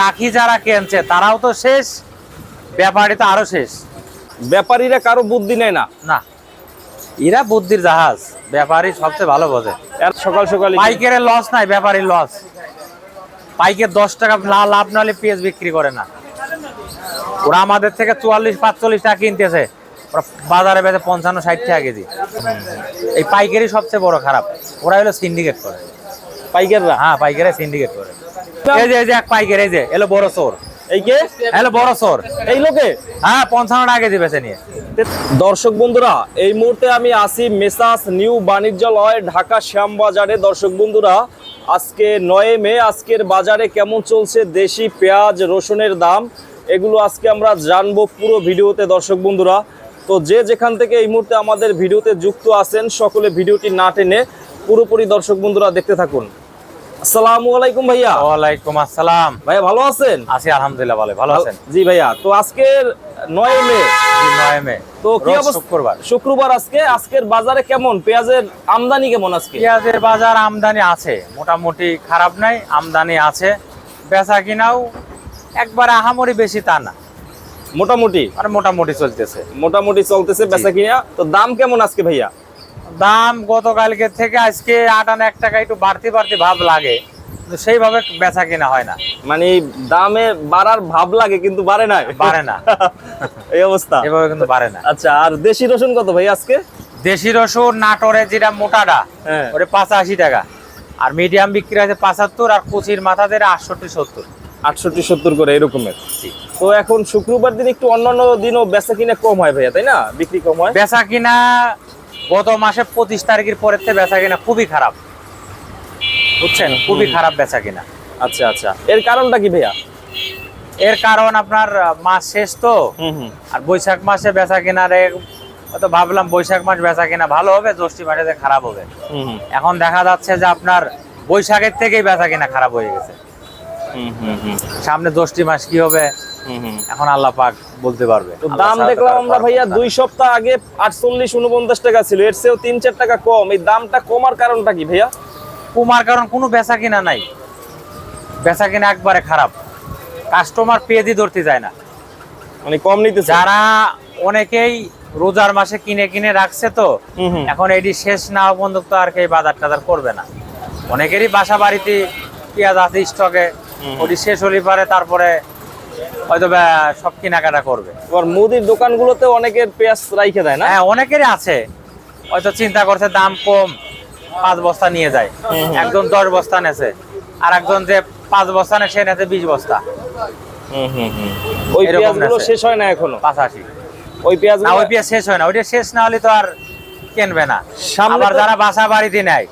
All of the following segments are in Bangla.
রাখি যারা কেনছে তারাও তো শেষ ব্যাপারী তো আরও শেষ। ব্যাপারীরা কারও বুদ্ধি নেয় না। না এরা বুদ্ধির জাহাজ ব্যাপারী সবচেয়ে ভালো বোঝে। সকাল সকাল পাইকারের লস নাই ব্যাপারীর লস পাইকের দশ টাকা লাভ নাহলে পেঁয়াজ বিক্রি করে না। ওরা আমাদের থেকে চুয়াল্লিশ পাঁচচল্লিশ টাকা কিনতেছে। ওরা বাজারে বেঁচে পঞ্চান্ন ষাট টাকা কেজি। এই পাইকারি সবচেয়ে বড় খারাপ। ওরা হলো সিন্ডিকেট করে। পাইকাররা? হ্যাঁ পাইকারে সিন্ডিকেট করে। হ্যাঁ দর্শক বন্ধুরা, এই মুহূর্তে আমি আসি মেসাস নিউ বাণিজ্যালয়, ঢাকা শ্যামবাজারে। দর্শক বন্ধুরা, আজকে নয় মে, আজকের বাজারে কেমন চলছে দেশি পেঁয়াজ, রসুনের দাম, এগুলো আজকে আমরা জানব পুরো ভিডিওতে, দর্শক বন্ধুরা। তো যে যেখান থেকে এই মুহূর্তে আমাদের ভিডিওতে যুক্ত আছেন, সকলে ভিডিওটি না টেনে পুরোপুরি দর্শক বন্ধুরা দেখতে থাকুন। আসসালামু আলাইকুম ভাইয়া। ওয়ালাইকুম আসসালাম। ভাইয়া ভালো আছেন? আছি আলহামদুলিল্লাহ ভালো ভালো আছেন। জি ভাইয়া তো আজকের নয় মে। নয় মে। তো কি অবস্থা? শুক্রবার। শুক্রবার আজকে আজকের বাজারে কেমন? পেঁয়াজের আমদানি কেমন আজকে? পেঁয়াজের বাজার আমদানি আছে। মোটামুটি খারাপ নাই আমদানি আছে। বেচা কিনাও একবার আহামরি বেশি তা না। মোটামুটি? মানে মোটামুটি চলতেছে। মোটামুটি চলতেছে বেচা কিনা। তো দাম কেমন আজকে ভাইয়া? দাম গতকালকে থেকে আজকে আটান্ন এক টাকা একটু বাড়তি বাড়তি ভাব লাগে। সেইভাবে বেচা কিনা হয় না। মানে দামে বাড়ার ভাব লাগে কিন্তু বাড়ে না। বাড়ে না। এই অবস্থা। এভাবে কিন্তু বাড়ে না। আচ্ছা আর দেশি রসুন কত ভাই আজকে? দেশি রসুন নাটোরে যেটা মোটাটা হ্যাঁ। ওটা পাঁচাশি টাকা। আর মিডিয়াম বিক্রি আছে পাঁচাত্তর আর কুচির মাথা দিয়ে আটষট্টি সত্তর। আটষট্টি সত্তর করে এরকমের। তো এখন শুক্রবার দিন একটু অন্যান্য দিনও বেচা কিনা কম হয় ভাইয়া তাই না? বিক্রি কম হয়? বেচা কিনা গত মাসে পঁচিশ তারিখের পরের থেকে বেচা কিনা খুবই খারাপ। বুঝছেন? খুবই খারাপ বেচা কিনা। আচ্ছা আচ্ছা। এর কারণটা কি ভাইয়া? এর কারণ আপনার মাস শেষ তো। আর বৈশাখ মাসে বেচা কিনারে ভাবলাম বৈশাখ মাস বেচা কিনা ভালো হবে জ্যৈষ্ঠী মাসে খারাপ হবে। এখন দেখা যাচ্ছে যে আপনার বৈশাখের থেকেই বেচা কিনা খারাপ হয়ে গেছে। হুম হুম হুম। সামনে জ্যৈষ্ঠী মাস কি হবে? এখন আল্লাহ পাক বলতে পারবে। দাম দেখলাম আমরা ভাইয়া দুই সপ্তাহ আগে আটচল্লিশ উনপঞ্চাশ টাকা ছিল এর চেয়েও তিন চার টাকা কম। এই দামটা কমার কারণটা কি ভাইয়া? কুমার কারণ কোনো বেচা কিনা নাই। বেচা কিনা একবারে খারাপ। কাস্টমার পেঁয়াজি ধরতে যায় না। মানে কম নিতেছে। যারা অনেকেই রোজার মাসে কিনে কিনে রাখছে তো। এখন এটি শেষ না পর্যন্ত তো আর কেউ বাজার টাজার করবে না। অনেকেরই বাসা বাড়িতে পেঁয়াজ আছে স্টকে ওটি শেষ হলে পারে তারপরে হয়তো সব কেনাকাটা করবে। এবার মুদির দোকানগুলোতে অনেকের পেঁয়াজ রাইখে দেয় না? হ্যাঁ অনেকেরই আছে। হয়তো চিন্তা করছে দাম কম পাঁচ বস্তা নিয়ে যায়। একজন দশ বস্তা নেছে আর একজন যে পাঁচ বস্তা সে নেছে বিশ বস্তা। ওই পেঁয়াজগুলো শেষ হয় না এখনও? ওই পেঁয়াজ না ওই পেঁয়াজ শেষ হয় না। ওইটা শেষ না হলে তো আর কিনবে না। আবার যারা বাসা বাড়িতে নেয়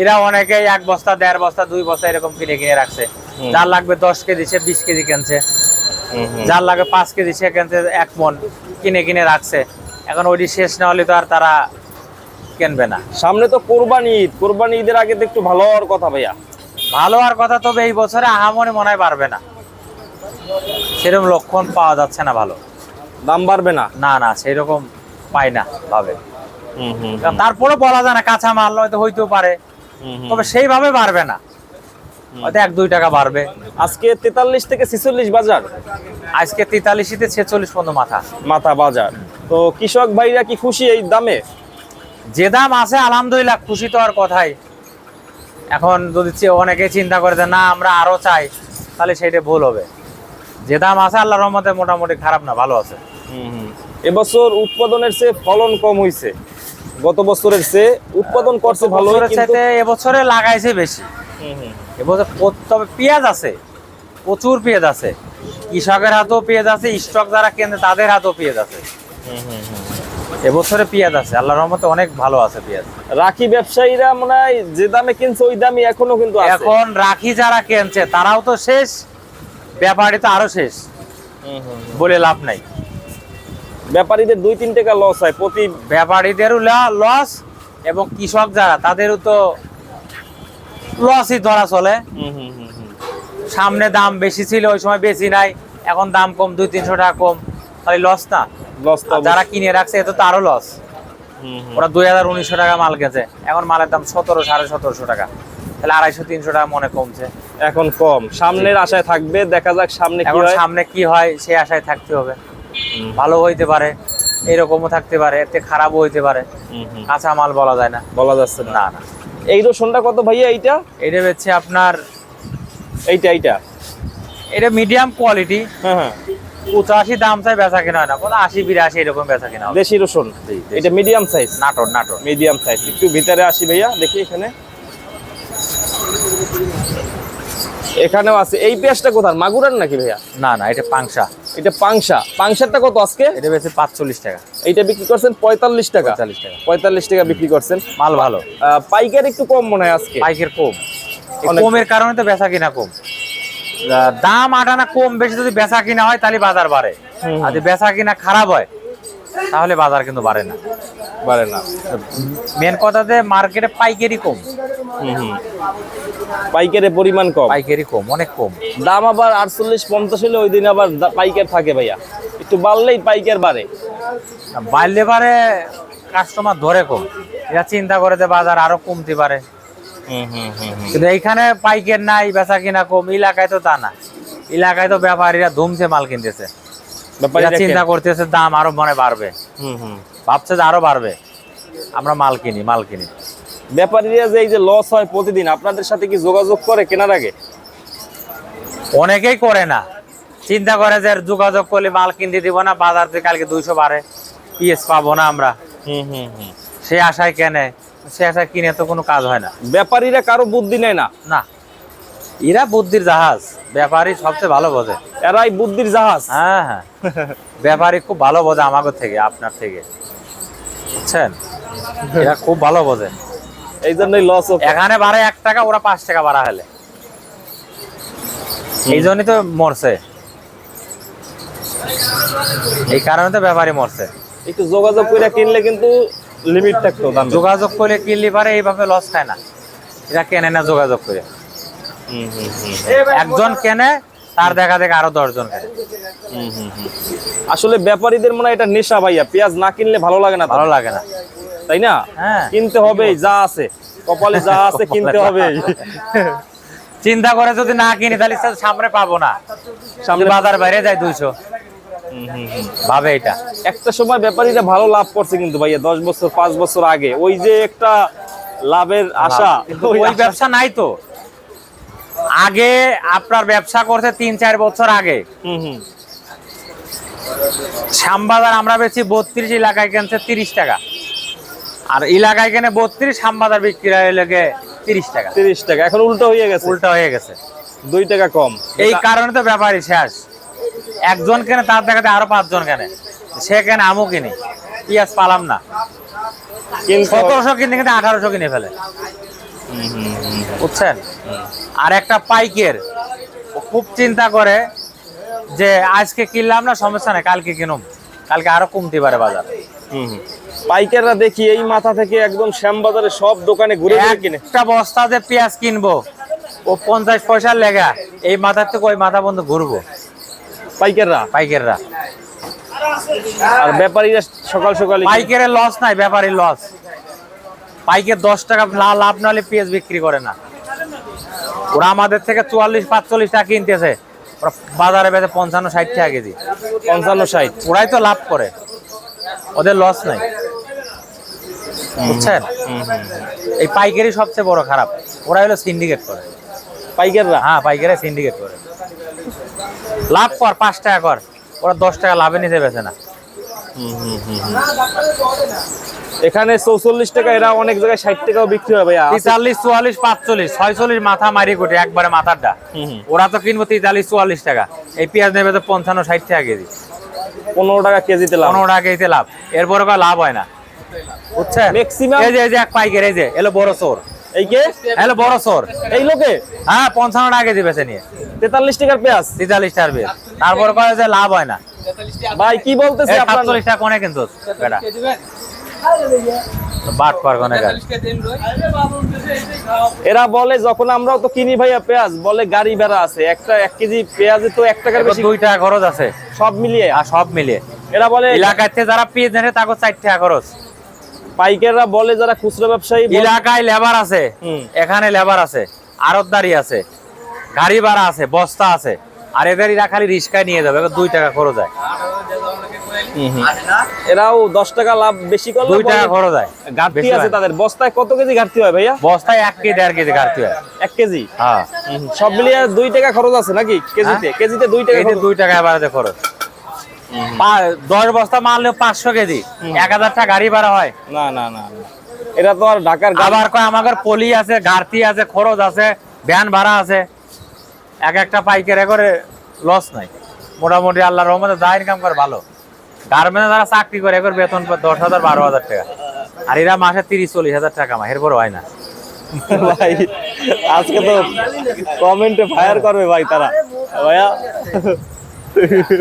এরা অনেকেই এক বস্তা দেড় বস্তা দুই বস্তা এরকম কিনে কিনে রাখছে। যার লাগবে দশ কেজি সে বিশ কেজি কিনছে। যার লাগে পাঁচ কেজি সে কিনছে এক মন। কিনে কিনে রাখছে। এখন ওইটি শেষ না হলে তো আর তারা কিনবে না। সামনে তো কোরবানি ঈদ। কোরবানি ঈদের আগে তো একটু ভালো হওয়ার কথা ভাইয়া। ভালো আর কথা তবে এই বছরে আহামনি মনে হয় পারবে না। সেরকম লক্ষণ পাওয়া যাচ্ছে না ভালো। দাম বাড়বে না? না না সেরকম পাই না ভাবে। তারপরে বলা যায় না কাঁচা মাল হয়তো হইতেও পারে। তবে সেইভাবে বাড়বে না। হয়তো এক দুই টাকা বাড়বে। আজকে তেতাল্লিশ থেকে ছেচল্লিশ বাজার। আজকে তেতাল্লিশিতে ছেচল্লিশ পর্যন্ত মাথা। মাথা বাজার। তো কৃষক ভাইরা কি খুশি এই দামে? যে দাম আছে আলহামদুলিল্লাহ খুশি তো আর কথাই। এখন যদি অনেকে চিন্তা করে যে না আমরা আরও চাই তাহলে সেটা ভুল হবে। যে দাম আছে আল্লাহ রহমতে মোটামুটি খারাপ না ভালো আছে। এবছর উৎপাদনের চেয়ে ফলন কম হয়েছে গত বছরের চেয়ে উৎপাদন করছে ভালো এবছরে লাগাইছে বেশি। এবছর তবে পেঁয়াজ আছে প্রচুর পেঁয়াজ আছে। কৃষকের হাতেও পেঁয়াজ আছে স্টক যারা কেনে তাদের হাতেও পেঁয়াজ আছে। এবছরে পেঁয়াজ আছে আল্লাহ রহমতে অনেক ভালো আছে পেঁয়াজ। রাখি ব্যবসায়ীরা মনে হয় যে দামে কিনছে ওই দামই এখনও কিন্তু এখন রাখি যারা কেনছে তারাও তো শেষ ব্যাপারী তো আরও শেষ। বলে লাভ নাই। ব্যাপারীদের দুই তিন টাকা লস হয় প্রতি ব্যাপারীদেরও লস এবং কৃষক যারা তাদেরও তো লসই ধরা চলে। সামনে দাম বেশি ছিল ওই সময় বেশি নাই। এখন দাম কম দুই তিনশো টাকা কম। তাহলে লস না লস যারা কিনে রাখছে এত তো আরও লস। ওরা দুই হাজার উনিশশো টাকা মাল গেছে। এখন মালের দাম সতেরো সাড়ে সতেরোশো টাকা। তাহলে আড়াইশো তিনশো টাকা মনে কমছে। এখন কম। সামনের আশায় থাকবে দেখা যাক সামনে এখন সামনে কি হয় সে আশায় থাকতে হবে। ভালো হইতে পারে এরকমও থাকতে পারে এতে খারাপও হইতে পারে। কাঁচা মাল বলা যায় না। বলা যাচ্ছে না না। এই রসুনটা কত ভাইয়া এইটা? এটা হচ্ছে আপনার এইটা এইটা। এটা মিডিয়াম কোয়ালিটি হ্যাঁ হ্যাঁ। পঁচাশি দাম চাই বেচা কিনা হয় না। কোনো আশি বিরাশি এরকম বেচা কেনা দেশি রসুন। এইটা এটা মিডিয়াম সাইজ নাটর নাটর। মিডিয়াম সাইজ একটু ভিতরে আসি ভাইয়া দেখি এখানে। এখানেও আছে। এই পেঁয়াজটা কোথার মাগুরার নাকি ভাইয়া? না না এটা পাংশা। এটা পাংশা। পাংশারটা কত আজকে? এটা বেশি পাঁচচল্লিশ টাকা। এইটা বিক্রি করছেন পঁয়তাল্লিশ টাকা। পঁয়তাল্লিশ টাকা। পঁয়তাল্লিশ টাকা বিক্রি করছেন। মাল ভালো। পাইকার একটু কম মনে হয় আজকে। পাইকের কম। কমের কারণে তো বেচা কিনা কম। দাম আটানা কম বেশি যদি বেচা কিনা হয় তাহলে বাজার বাড়ে। আর যদি বেচা কিনা খারাপ হয় তাহলে বাজার কিন্তু বাড়ে না। বাড়ে না। মেন কথা যে মার্কেটে পাইকারি কম। পাইকারের পরিমাণ কম। পাইকারি কম অনেক কম। দাম আবার আটচল্লিশ পঞ্চাশ হলে ওই দিন আবার পাইকার থাকে ভাইয়া। একটু বাড়লেই পাইকার বাড়ে। বাড়লে পারে কাস্টমার ধরে কম। এরা চিন্তা করে যে বাজার আরও কমতে পারে। কিন্তু এইখানে পাইকার নাই বেচা কিনা কম। এলাকায় তো তা না। এলাকায় তো ব্যাপারীরা ধুমছে মাল কিনতেছে। চিন্তা করতেছে দাম আরও মনে বাড়বে। হুম, হুম। ভাবছে যে আরও বাড়বে। আমরা মাল কিনি মাল কিনি। ব্যাপারীরা যে এই যে লস হয় প্রতিদিন আপনাদের সাথে কি যোগাযোগ করে কেনার আগে? অনেকেই করে না। চিন্তা করে যে যোগাযোগ করলে মাল কিনতে দিব না বাজার থেকে কালকে দুইশো বাড়ে। পিএস পাবো না আমরা। হুম হুম হুম। সে আশায় কেনে সে আশায় কিনে তো কোনো কাজ হয় না। ব্যাপারীরা কারও বুদ্ধি নেয় না। না। এরা বুদ্ধির জাহাজ। ব্যাপারী সবচেয়ে ভালো বোঝে। এরাই বুদ্ধির জাহাজ। হ্যাঁ হ্যাঁ। ব্যাপারী খুব ভালো বোঝে আমাকে থেকে আপনার থেকে। বুঝছেন? এরা খুব ভালো বোঝে। এই জন্যই লস এখানে বাড়ে এক টাকা ওরা পাঁচ টাকা বাড়া হলে এই জন্যই তো মরছে। এই কারণে তো ব্যাপারী মরছে। একটু যোগাযোগ করে কিনলে কিন্তু লিমিট থাকতো দাম যোগাযোগ করে কিনলে পারে এইভাবে লস খায় না। এটা কেনে না যোগাযোগ করে। একজন কেনে তার দেখা দেখে আরও দশজন কেনে। আসলে ব্যাপারীদের মনে হয় এটা নেশা ভাইয়া। পেঁয়াজ না কিনলে ভালো লাগে না ভালো লাগে না। তাই না? হ্যাঁ। কিনতে হবে যা আছে। কপালে যা আছে কিনতে হবে। চিন্তা করে যদি না কিনি তাহলে সামনে পাবো না। সামনে বাজার বাইরে যায় দুইশো। ভাবে এটা। একটা সময় ব্যাপারীরা ভালো লাভ করছে কিন্তু ভাইয়া দশ বছর পাঁচ বছর আগে। ওই যে একটা লাভের আশা ওই ব্যবসা নাই তো। আগে আপনার ব্যবসা করতে তিন চার বছর আগে। হুম, হুম। শ্যামবাজার আমরা বেছি বত্রিশ এলাকায় কিনছে তিরিশ টাকা। আর এলাকায় কেনে বত্রিশ শ্যামবাজার বিক্রি হয় লেগে তিরিশ টাকা। তিরিশ টাকা। এখন উল্টো হয়ে গেছে? উল্টা হয়ে গেছে। দুই টাকা কম। এই কারণে তো ব্যাপারই শেষ। একজন কেনে তার দেখাতে আরও পাঁচজন কেনে। সে কেনে আমও কিনি। পিঁয়াজ পালাম না। কিন্তু সতেরোশো কিনে কিনে আঠারোশো কিনে ফেলে। বুঝছেন? আর একটা পাইকের খুব চিন্তা করে যে আজকে কিনলাম না সমস্যা নেই কালকে কিনুম। কালকে আরও কমতে পারে বাজার। পাইকাররা দেখি এই মাথা থেকে একদম শ্যামবাজারে সব দোকানে ঘুরে ঘুরে কিনে। একটা বস্তা যে পেঁয়াজ কিনবো ও পঞ্চাশ পয়সার লেগা। এই মাথার থেকে ওই মাথা বন্ধ ঘুরবো। পাইকাররা? পাইকাররা। আর ব্যাপারীরা সকাল সকালে পাইকারের লস নাই ব্যাপারীর লস পাইকের দশ টাকা লা- লাভ না হলে পেঁয়াজ বিক্রি করে না। ওরা আমাদের থেকে চুয়াল্লিশ পাঁচচল্লিশ টাকা কিনতেছে। ওরা বাজারে বেচে পঞ্চান্ন ষাট টাকা কেজি। পঞ্চান্ন ষাট। ওরাই তো লাভ করে। ওদের লস নাই। বুঝছেন? এই পাইকারি সবচেয়ে বড় খারাপ। ওরা হলো সিন্ডিকেট করে। পাইকাররা? হ্যাঁ পাইকারি সিন্ডিকেট করে। লাভ কর পাঁচ টাকা কর। ওরা দশ টাকা লাভে নিতে বেছে না। এখানে চৌচল্লিশ টাকা এরা অনেক জায়গায় ষাট টাকাও বিক্রি আছে- তেতাল্লিশ চুয়াল্লিশ পাঁচচল্লিশ ছয়চল্লিশ মাথা মারি কোটি একবারে মাথারটা। ওরা তো কিনবো তেতাল্লিশ চুয়াল্লিশ টাকা। এই পেঁয়াজ নেবে তো পঞ্চান্ন ষাট টাকা কেজি। পনেরো টাকা কেজিতে লাভ পনেরো টাকা কেজিতে লাভ। এরপরে কোনো লাভ হয় না? বুঝছেন? ম্যাক্সিমাম এই যে এই যে এক পাইকারি এই যে এলো বড় চোর। এই কে? হ্যালো বড় সর এই লোকে? হ্যাঁ পঞ্চান্ন টাকা কেজি বেছে নিয়ে। তেতাল্লিশ টাকার পেঁয়াজ। তেতাল্লিশ টাকার পেঁয়াজ। তারপর কয়ে যে লাভ হয় না? ভাই কি বলতেছে সাতচল্লিশ টাকা কোনে কিন্তু বেটা বাট পার এরা বলে যখন আমরাও তো কিনি ভাইয়া পেঁয়াজ বলে গাড়ি ভাড়া আছে। একটা এক কেজি পেঁয়াজে তো এক টাকার বেশি দুই টাকা খরচ আছে। সব মিলিয়ে আর সব মিলিয়ে। এরা বলে এলাকায় যারা পেঁয়াজ নেয় তাকে চার টাকা খরচ। পাইকাররা বলে যারা খুচরা ব্যবসায়ী এলাকায় লেবার আছে। এখানে লেবার আছে আরতদারি আছে গাড়ি ভাড়া আছে বস্তা আছে আর এদের এরা খালি রিক্সায় নিয়ে যাবে দুই টাকা খরচ হয়। এরাও দশ টাকা লাভ বেশি করলে দুই টাকা খরচ হয় ঘাটতি আছে তাদের। বস্তায় কত কেজি ঘাটতি হয় ভাইয়া? বস্তায় এক কেজি দেড় কেজি ঘাটতি হয়। এক কেজি? হ্যাঁ। সব মিলিয়ে দুই টাকা খরচ আছে নাকি কেজিতে? কেজিতে দুই টাকা। দুই টাকা এবারে খরচ। দশ বস্তা পাঁচশো কেজি। এক হাজার টাকা গাড়ি ভাড়া হয়। না না না। এরা তো আর ঢাকার আবার কয় আমাদের পলি আছে ঘাটতি আছে খরচ আছে ভ্যান ভাড়া আছে। এক একটা পাইকারে করে লস নাই। মোটামুটি আল্লাহ রহমতে যা ইনকাম করে ভালো। গার্মেন্টে যারা চাকরি করে একর বেতন দশ হাজার বারো হাজার টাকা। আর এরা মাসে তিরিশ চল্লিশ হাজার টাকা মা এরপর হয় না। ভাই আজকে তো কমেন্টে ফায়ার করবে ভাই তারা। ভাইয়া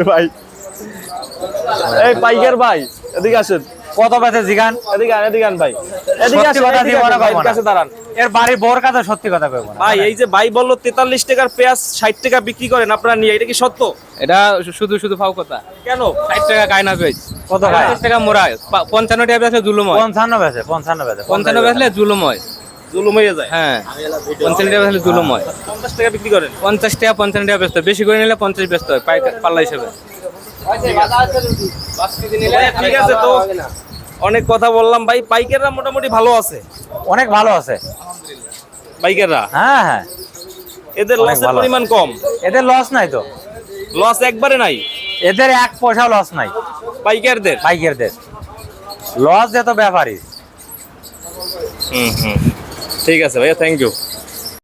ভাই। এই পাইকার ভাই এদিকে আসেন। কত বেঁচে জিগান? এদিকে এদিকে ভাই। এদিকে আসেন কথা দিয়ে না। কাছে দাঁড়ান। এর বাড়ির বোর কাছে সত্যি কথা কইব ভাই এই যে ভাই বলল তেতাল্লিশ টাকার পেঁয়াজ ষাট টাকা বিক্রি করেন আপনারা নিয়ে এটা কি সত্য? এটা শুধু শুধু ফাও কথা। কেন? ষাট টাকা কায়না পেজ কত ভাই? পঞ্চাশ টাকা মোড়া পা- পঞ্চান্ন টাকা বেচলে জুলুম হয় পঞ্চান্ন বেচে পঞ্চান্ন বেচে পঞ্চান্ন বেচলে জুলুম হয় জুলুম হয়ে। যায় হ্যাঁ পঞ্চান্ন টাকা বেচলে জুলুম হয় পঞ্চাশ টাকা বিক্রি করেন। পঞ্চাশ টাকা পঞ্চান্ন টাকা বেচতে বেশি করে নিলে পঞ্চাশ বেচতে হয় পাল্লা হিসেবে। ঠিক আছে তো। অনেক কথা বললাম। ভাই পাইকাররা মোটামুটি ভালো আছে। অনেক ভালো আছে। পাইকাররা হ্যাঁ হ্যাঁ। এদের লসের পরিমাণ কম? এদের লস নাই তো। লস একবারে নাই? এদের এক পয়সা লস নাই। বাইকারদের? বাইকারদের। লস যত ব্যাপারই হুম হুম। ঠিক আছে ভাইয়া থ্যাংক ইউ